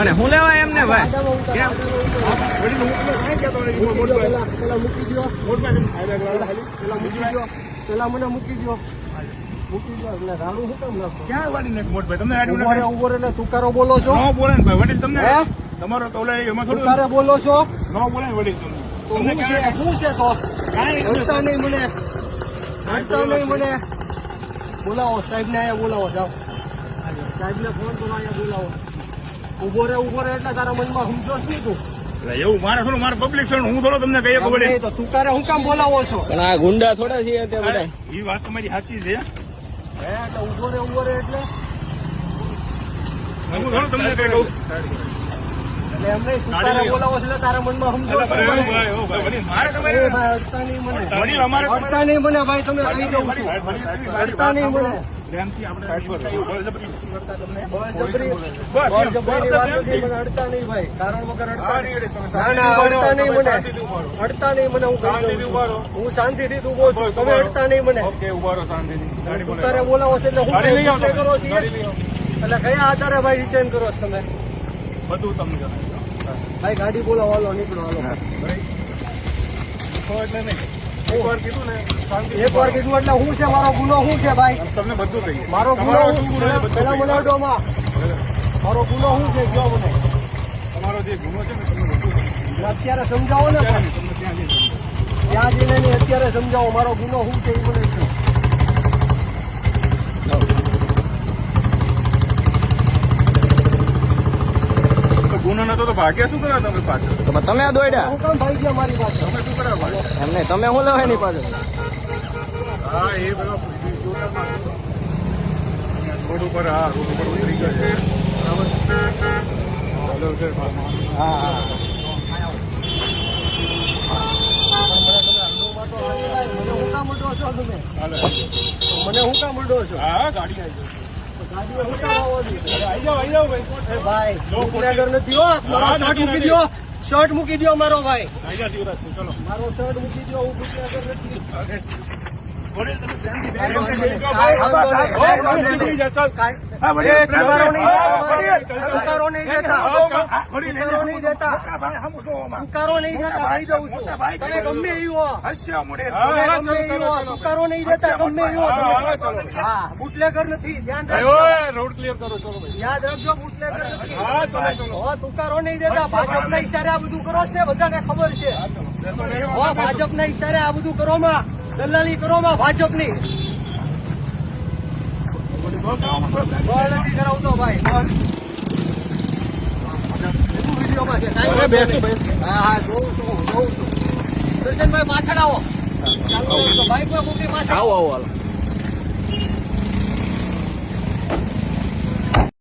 અને હું લેવા એમને ભાઈ. પેલા મને મૂકી દો મૂકી દો એટલે રાડું શું કામ? નાખો ક્યાં વાળી નાખ મોટભાઈ? તમને ઊભો રે નાખ. ઊભો રે એટલે તુકારો બોલો છો? ન બોલે ને ભાઈ વડીલ તમને? તમારો તો ઓલા એમાં થોડું તુકારે બોલો છો? ન બોલે ને વડીલ તમને. શું છે? તો? હડતા નહીં મને. હડતા નહીં મને. બોલાવો સાહેબ ને અહીંયા બોલાવો જાઓ. સાહેબ ને ફોન કરો અહીંયા બોલાવો. ઊભો રે ઊભો રે એટલે તારા મનમાં સમજો શું તું? એટલે એવું મારે થોડું મારે પબ્લિક છે હું થોડો તમને કહીએ ખબર તો તું તારે હું કામ બોલાવો છો? પણ આ ગુંડા થોડા છે તે બધા. એ વાત તમારી સાચી છે. હે એટલે ઊભો રે ઊભો રે એટલે? હું થોડું તમને કઈ કહું? અડતા નહીં મને. હું કહી દઉં છું. હું શાંતિથી બોલ છું. તમે અડતા નહીં મને. ઊભા. તારે બોલાવો છે એટલે હું. કરો છો ગાડી લઈ આવો. એટલે કયા આધારે ભાઈ રિટર્ન કરો છો તમે? બધું તમને. ભાઈ ગાડી બોલાવો હાલો નીકળો હાલો. એટલે નહીં. એક વાર કીધું એટલે શું છે? મારો ગુનો શું છે ભાઈ? તમને બધું કહીએ મારો ગુનો પેલા મને મારો ગુનો શું છે કયો મને. તમારો જે ગુનો છે ને તમને બધું અત્યારે સમજાવો ને ત્યાં જઈને અત્યારે સમજાવો મારો ગુનો શું છે એ મને ગુનો નતો તો ભાગ્યા શું કરવા તમે પાછળ તો તમે દોડ્યા હું કામ ભાઈ ગયા મારી પાસે. તમે શું કરવા ભાગ્યા? એમને તમે હું લેવા એની પાછળ? હા એ રોડ ઉપર હા રોડ ઉપર ઉતરી ગયો છે. બરાબર હા હા. મને હું કામ અડો છો તમે હાલે. મને હું કામ અડો છો? હા ગાડી આવી ભાઈ નથી હો મારો શર્ટ મૂકી. દો શર્ટ મૂકી દો મારો ભાઈ. મારો શર્ટ મૂકી દો હું બુટલેગર નથી કાંઈ નહીં, દેતા, વડીલ, નહીં દેતા નહીં દેતા કહી દઉં છું. તમે ગમે એવું. હો તમે ગમે એવું હો નહીં દેતા ગમે એવું હો તમે બુટલેગર નથી. ધ્યાન રાખજો. ઓય, રોડ ક્લિયર કરો ચલો ભાઈ. યાદ રાખજો બુટલેગર નથી. હા નહીં દેતા ભાજપના ઈશારે આ બધું કરો છે ને બધાને ખબર છે. હો ભાજપના ઈશારે આ બધું કરો માં દલાલી કરો માં ભાજપની બળ નથી કરાવતો ભાઈ બળ. બધું વિડીયોમાં છે કાંઈ અરે, વાંધો બેસો, નહીં. હા હા જોઉં છું જોઉં છું દર્શનભાઈ પાછળ આવો. ચાલો બાઈકમાં મૂકી પાછળ આવો. આવો હાલો.